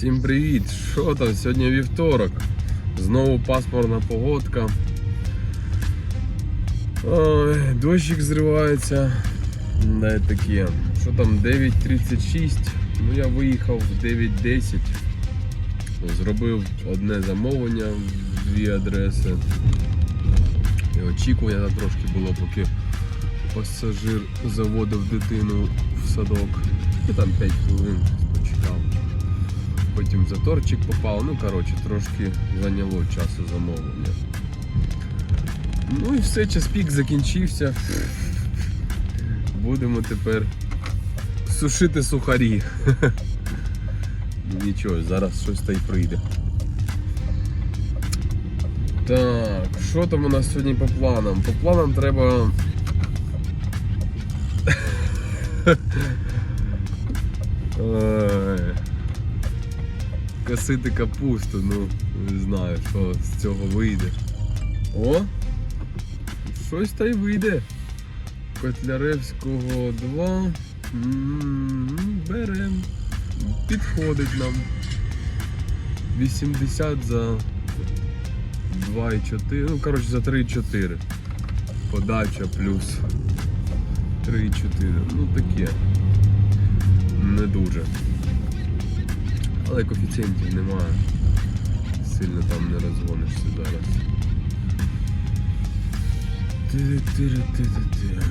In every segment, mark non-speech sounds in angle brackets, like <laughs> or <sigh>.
Всім привіт! Що там? Сьогодні вівторок. Знову пасмурна погодка. Дощик зривається. І таке. Що там 9.36? Ну я виїхав в 9.10. Зробив одне замовлення в дві адреси. І очікування трошки було, поки пасажир заводив дитину в садок. І там 5 хвилин почекав. Потім заторчик попав, ну коротше, трошки зайняло часу замовлення. Ну і все, час пік закінчився. Будемо тепер сушити сухарі. <laughs> Нічого, зараз щось та й прийде. Так, що там у нас сьогодні по планам? По планам треба. <laughs> Косити капусту, ну не знаю, що з цього вийде. О! Щось та й вийде. Котляревського 2. М, Берем. Підходить нам. 80 за 2,4. Ну, коротше, за 3,4. Подача плюс 3,4. Ну таке. Не дуже. Але коефіцієнтів немає. Сильно там не розгонишся зараз. Ти-ти-ти-ти-ти.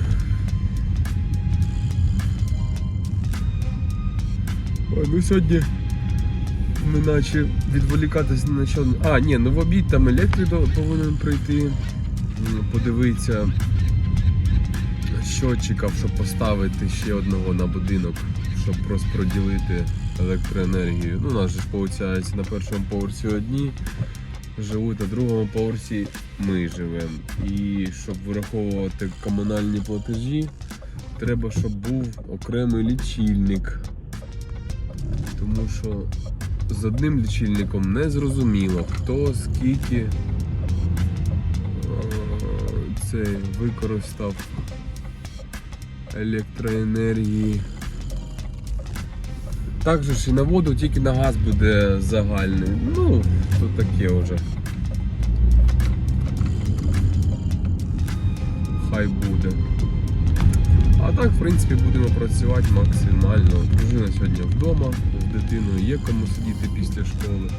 Ой, ну сьогодні ми наче відволікатись на що. А, ні, ну в обід там електрик повинен прийти. Подивитися щотчиків, щоб поставити ще одного на будинок, щоб розподілити електроенергію. Ну, у нас же ж виходить на першому поверсі одні живуть, на другому поверсі ми живемо. І щоб враховувати комунальні платежі, треба, щоб був окремий лічильник. Тому що з одним лічильником не зрозуміло, хто скільки е, це використав електроенергії. Так же ж і на воду, тільки на газ буде загальний. Ну, то таке вже. Хай буде. А так, в принципі, будемо працювати максимально. Дружина сьогодні вдома з дитиною, є кому сидіти після школи.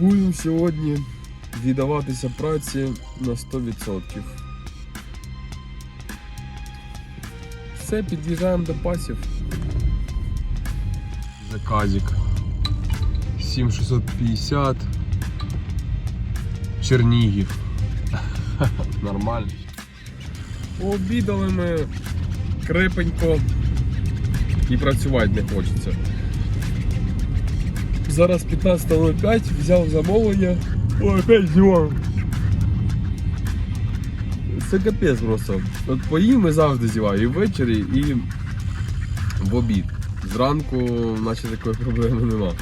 Будемо сьогодні віддаватися праці на 100%. Все, під'їжджаємо до пасів. Заказик 7650 Чернігів. <laughs> Нормально. Обідали ми крепенько і працювати не хочеться. Зараз 15.05, взяв замовлення. Ой, опять зимою. Це капець просто. От поїм і завжди зіваю. І ввечері, і в обід. Зранку, наче такої проблеми нема.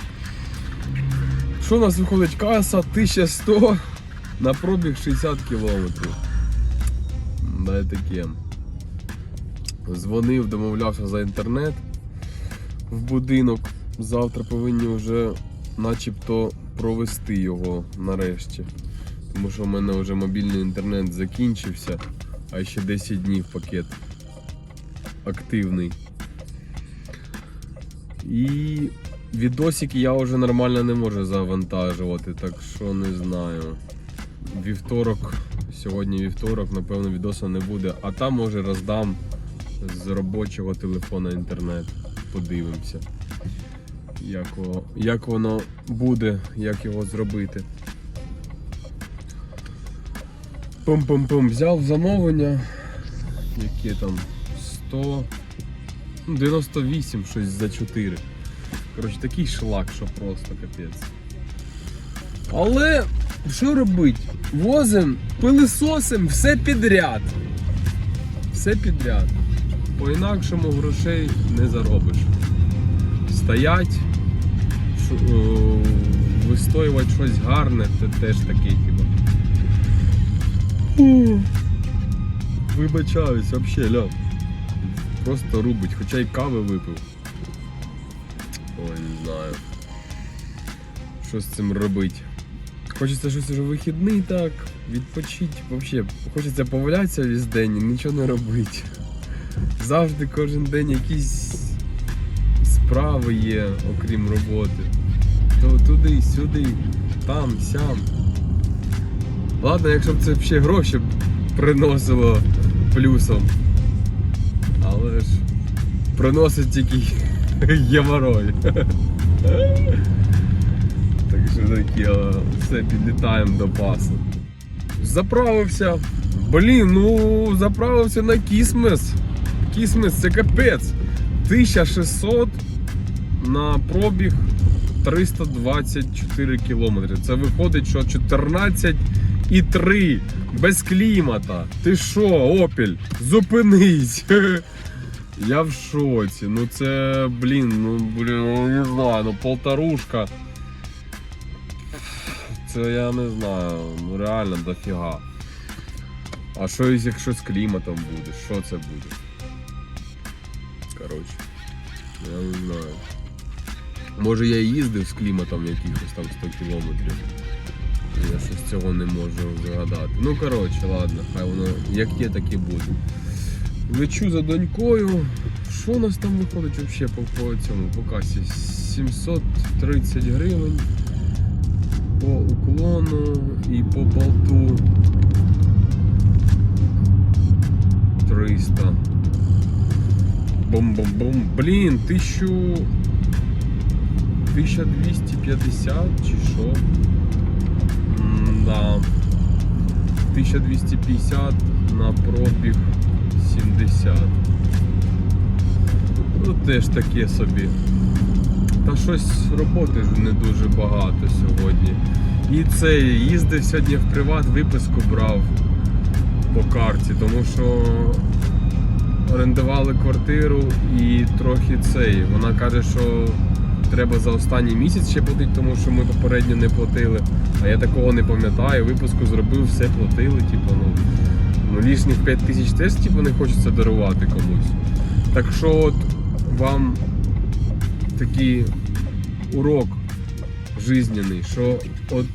Що у нас виходить каса 1100 на пробіг 60 кілометрів. Да, таке. Дзвонив, домовлявся за інтернет в будинок. Завтра повинні вже начебто провести його нарешті. Тому що в мене вже мобільний інтернет закінчився, а ще 10 днів пакет активний. І відосики я вже нормально не можу завантажувати, так що не знаю. Вівторок, сьогодні вівторок, напевно, відоса не буде, а там може роздам з робочого телефона інтернет. Подивимося, як, як воно буде, як його зробити. Пум-пум-пум, взяв замовлення, які там 100, ну, 98 щось за 4. Коротше, такий шлак, що просто капець. Але що робить? Возим, пилисосим все підряд. Все підряд. По-інакшому грошей не заробиш. Стоять, вистоювати щось гарне, це теж такий. Вибачаюсь, вообще, ля. просто рубить, хоча й кави випив. Ой, не знаю. Що з цим робити? Хочеться щось уже вихідний так, відпочити. Взагалі, хочеться повалятися весь день і нічого не робити. Завжди кожен день якісь справи є, окрім роботи. То туди, сюди, там, сям. Ладно, якщо б це взагалі гроші приносило плюсом. Але ж приносить тільки <laughs> геморой. <laughs> Так що таке, все, підлітаємо до пасу. Заправився. Блін, ну заправився на кісмес. Кісмес це капець. 1600 на пробіг 324 кілометри. Це виходить, що 14 і 3 без клімата. Ти що, Опель? Зупинись! <laughs> Я в шоці. Ну це, блін, ну блін, ну не знаю, ну полторушка. Це я не знаю, ну реально дофіга. А що якщо з кліматом буде? Що це буде? Коротше, я не знаю. Може я їздив з кліматом якихось там 100 кілометрів. Я щось цього не можу згадати. Ну коротше, ладно, хай воно як є, так і буде. Лечу за донькою. Що у нас там виходить взагалі по, по цьому по касі? 730 гривень по уклону і по болту 300. Бом-бом-бом. Блін, 1000... 1250 чи що? Да. 1250 на пробіг 70. Ну теж таке собі. Та щось роботи не дуже багато сьогодні. І це їздив сьогодні в приват, виписку брав по карті, тому що орендували квартиру і трохи цей. Вона каже, що треба за останній місяць ще платити, тому що ми попередньо не платили. А я такого не пам'ятаю. Випуску зробив, все платили. Типу, ну, ну лишніх 5 тисяч теж типу, не хочеться дарувати комусь. Так що от вам такий урок жизненний, що от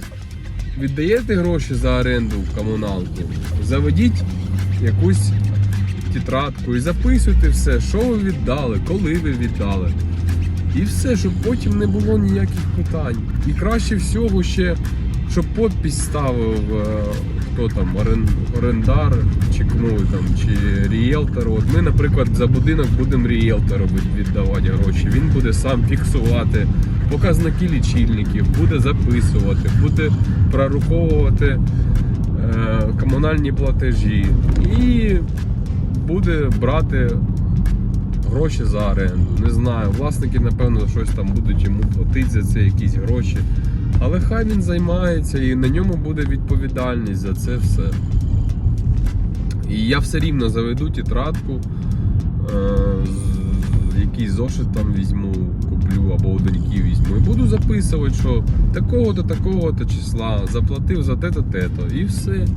віддаєте гроші за оренду в комуналку, заведіть якусь тетрадку і записуйте все, що ви віддали, коли ви віддали. І все, щоб потім не було ніяких питань. І краще всього ще, щоб подпись ставив е, хто там, орен, орендар, чи кому там, чи ріелтор. От ми, наприклад, за будинок будемо ріелтору віддавати гроші. Він буде сам фіксувати показники лічильників, буде записувати, буде прораховувати е, комунальні платежі і буде брати гроші за оренду. Не знаю, власники, напевно, щось там будуть йому платити за це якісь гроші. Але хай він займається і на ньому буде відповідальність за це все. І я все рівно заведу тетрадку, е, якийсь зошит там візьму, куплю або у візьму. І буду записувати, що такого-то, такого-то числа заплатив за те-то, те-то. І все.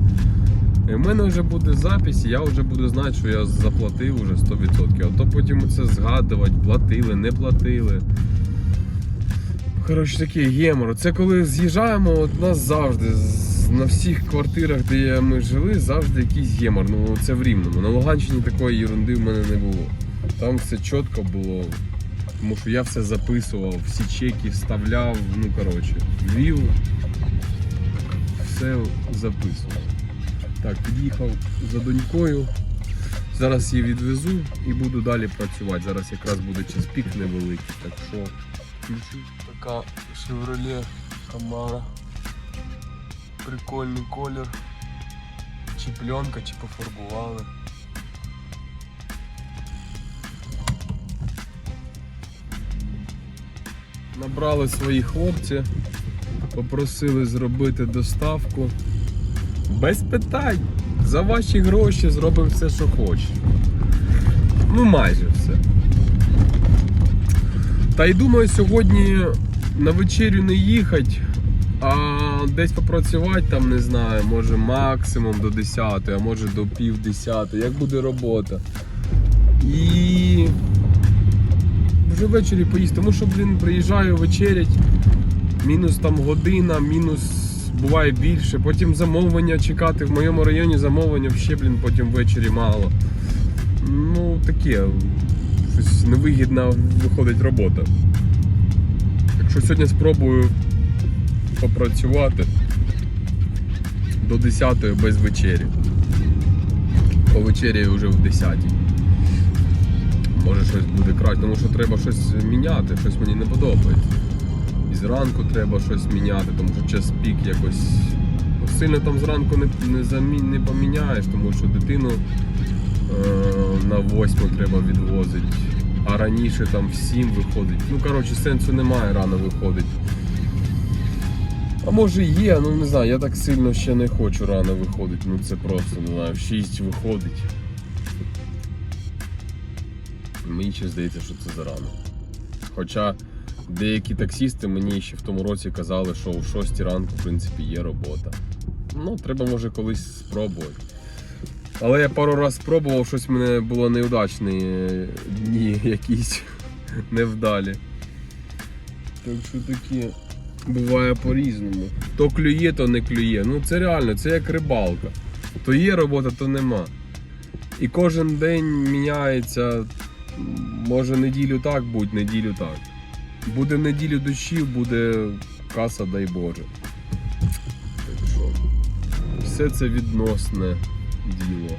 І в мене вже буде запись, і я вже буду знати, що я заплатив уже 100%. А то потім це згадувати, платили, не платили. Коротше, такий гемор. Це коли з'їжджаємо, от нас завжди на всіх квартирах, де ми жили, завжди якийсь гемор. Ну це в Рівному. На Луганщині такої ерунди в мене не було. Там все чітко було. Тому що я все записував, всі чеки вставляв, ну коротше, вів, все записував. Так, під'їхав за донькою. Зараз її відвезу і буду далі працювати. Зараз якраз буде час пік невеликий, так що. Така Chevrolet Camaro. Прикольний колір. Чи пленка, чи пофарбували. Набрали свої хлопці, попросили зробити доставку. Без питань. За ваші гроші зробимо все, що хочеш. Ну, майже все. Та й думаю, сьогодні на вечерю не їхати, а десь попрацювати там, не знаю, може максимум до 10, а може до пів 10, як буде робота. І вже ввечері поїсти, тому що, блін, приїжджаю вечерять, мінус там година, мінус буває більше. Потім замовлення чекати. В моєму районі замовлення ще, блін, потім ввечері мало. Ну, таке, щось невигідна виходить робота. Якщо сьогодні спробую попрацювати до 10 без вечері. По вечері вже в 10. Може щось буде краще, тому що треба щось міняти, щось мені не подобається. І зранку треба щось міняти, тому що час пік якось сильно там зранку не, не, замі... не поміняєш, тому що дитину на 8 треба відвозити, а раніше там в 7 виходить. Ну, коротше, сенсу немає рано виходить. А може є, ну не знаю, я так сильно ще не хочу рано виходити. Ну це просто не знаю, в 6 виходить. Мені ще здається, що це зарано. Хоча деякі таксісти мені ще в тому році казали, що о 6 ранку, в принципі, є робота. Ну, треба може колись спробувати. Але я пару разів спробував, щось в мене було неудачні е, дні <laughs> якісь невдалі. Так що такі буває по-різному. То клює, то не клює. Ну це реально, це як рибалка. То є робота, то нема. І кожен день міняється. Може неділю так будь, неділю так. Буде неділю дощів, буде каса, дай Боже. Так що, все це відносне діло.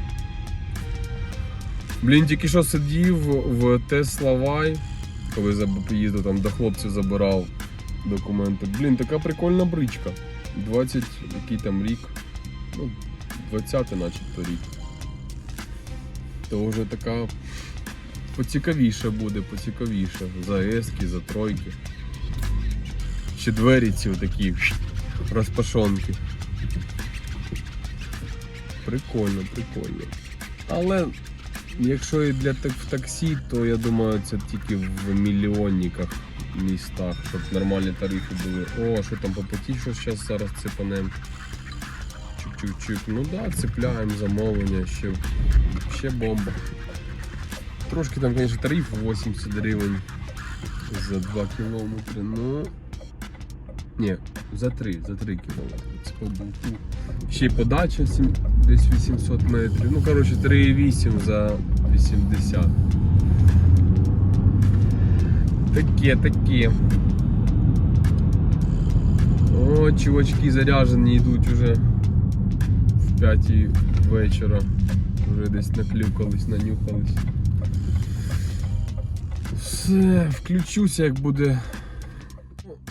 Блін, тільки що сидів в Тесла Вай, коли їздив там до хлопців забирав документи. Блін, така прикольна бричка. 20 який там рік. Ну, 20 начебто рік. То вже така поцікавіше буде, поцікавіше. За ески, за тройки. Ще двері ці такі розпашонки. Прикольно, прикольно. Але якщо і для так- в таксі, то я думаю, це тільки в мільйонниках містах, щоб нормальні тарифи були. О, що там по путі, що зараз зараз цепанем. Чук-чук-чук. Ну да, цепляємо замовлення, ще, ще бомба. Трошки там, звісно, тариф 80 гривень за 2 кілометри. Ну. Ні, за 3, за 3 кілометри. Це по болту. Ще й подача десь 800 метрів. Ну, коротше, 3,8 за 80. Таке, таке. О, чувачки заряжені йдуть уже в 5 вечора. Вже десь наклюкались, нанюхались. Все, включуся, як буде.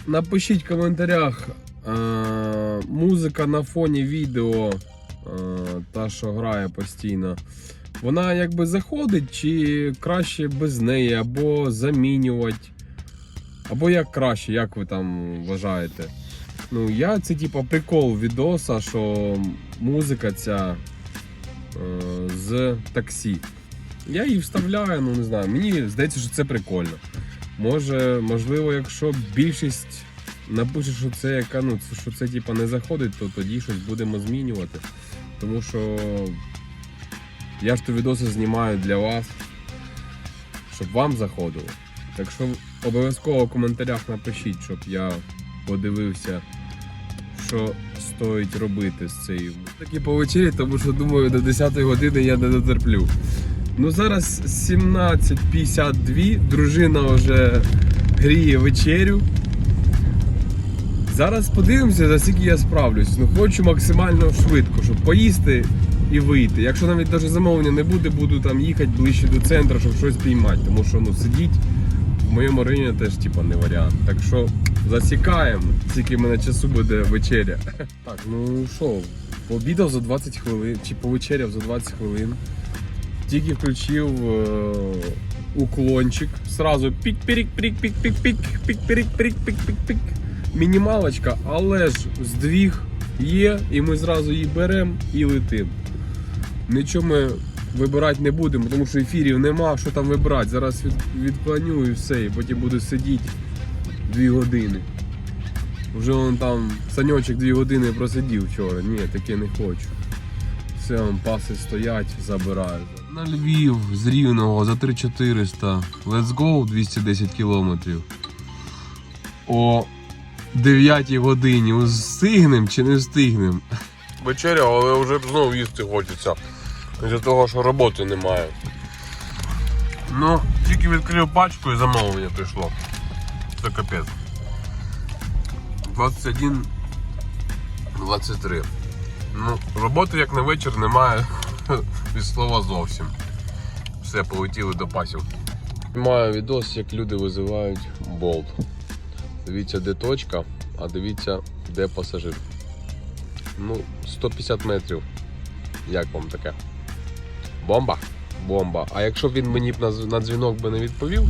Напишіть в коментарях. Е, музика на фоні відео, е, та, що грає постійно. Вона якби заходить, чи краще без неї, або замінювати. Або як краще, як ви там вважаєте? Ну, я це типа прикол відоса, що музика ця е, з таксі. Я її вставляю, ну не знаю. Мені здається, що це прикольно. Може, можливо, якщо більшість напише, що це ну, що це типа не заходить, то тоді щось будемо змінювати. Тому що я ж то відоси знімаю для вас, щоб вам заходило. Так що обов'язково в коментарях напишіть, щоб я подивився, що стоїть робити з цією. Такі по вечері, тому що думаю, до 10 години я не дотерплю. Ну зараз 17.52, дружина вже гріє вечерю. Зараз подивимося, за скільки я справлюсь. Ну хочу максимально швидко, щоб поїсти і вийти. Якщо навіть навіть замовлення не буде, буду там їхати ближче до центру, щоб щось піймати. Тому що ну сидіть в моєму районі теж типа не варіант. Так що засікаємо, скільки в мене часу буде вечеря. <laughs> Так, ну що, пообідав за 20 хвилин, чи повечеряв за 20 хвилин. Тільки включив е, уклончик. Сразу пік пірік Мінімалочка, але ж здвіг є, і ми зразу її беремо і летимо. Нічого ми вибирати не будемо, тому що ефірів нема, що там вибирати. Зараз від, відклоню і все, і потім буду сидіти 2 години. Вже вон там саньочок 2 години просидів вчора. Ні, таке не хочу. Все, вон паси стоять, забираю. На Львів з Рівного за 3400. Let's go 210 кілометрів. О 9 годині. Встигнем чи не встигнем? Вечеря, але вже знову їсти хочеться. З-за того, що роботи немає. Ну, тільки відкрив пачку і замовлення прийшло. Це капець. 21 23. Ну, роботи як на вечір немає <laughs> від слова зовсім. Все, полетіли до пасів. Маю відос, як люди визивають болт. Дивіться, де точка, а дивіться, де пасажир. Ну, 150 метрів. Як вам таке? Бомба? Бомба. А якщо б він мені б на, дзвінок би не відповів,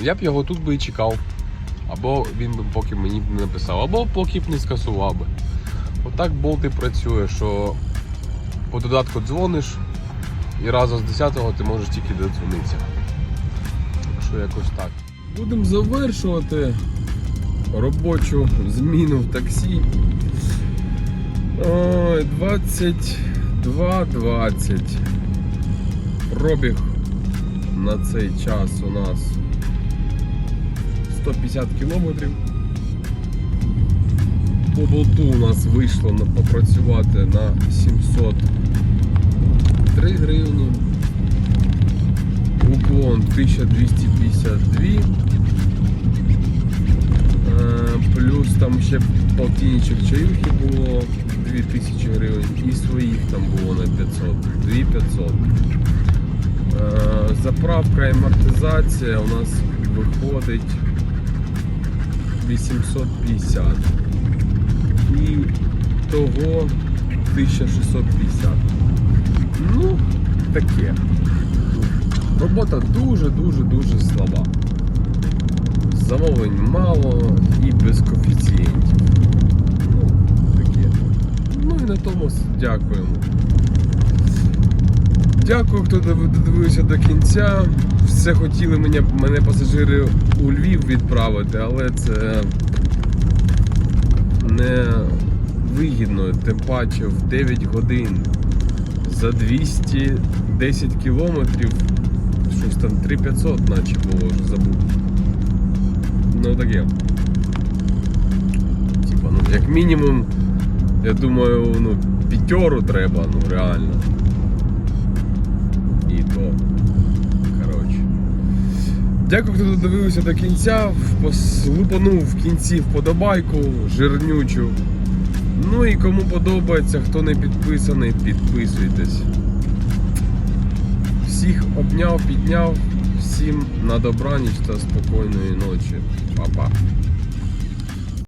я б його тут би і чекав. Або він би поки мені б не написав, або поки б не скасував би. Отак болт і працює, що по додатку дзвониш і разом з 10-го ти можеш тільки додзвонитися. Так що якось так. Будемо завершувати робочу зміну в таксі. Ой, 22.20. Пробіг на цей час у нас 150 кілометрів. По болту у нас вийшло попрацювати на 703 гривні. Уклон 1252. Е, Плюс там ще полтинничок чаюхи було 2000 гривень і своїх там було на 500, 2500. Е, Заправка і амортизація у нас виходить 850. І того 1650. Ну, таке. Робота дуже-дуже-дуже слаба. Замовлень мало і без коефіцієнтів. Ну, таке. Ну і на тому дякуємо. Дякую, хто додивився до кінця. Все хотіли мене, мене пасажири у Львів відправити, але це не вигідно, тим паче в 9 годин за 210 кілометрів. Щось там 3500 наче було, вже забув. Ну таке. Типа, ну як мінімум, я думаю, ну, п'ятеру треба, ну реально. І то. Дякую, хто додивився до кінця. Лупанув в кінці вподобайку, жирнючу. Ну і кому подобається, хто не підписаний, підписуйтесь. Всіх обняв, підняв, всім на добраніч та спокійної ночі. Па-па.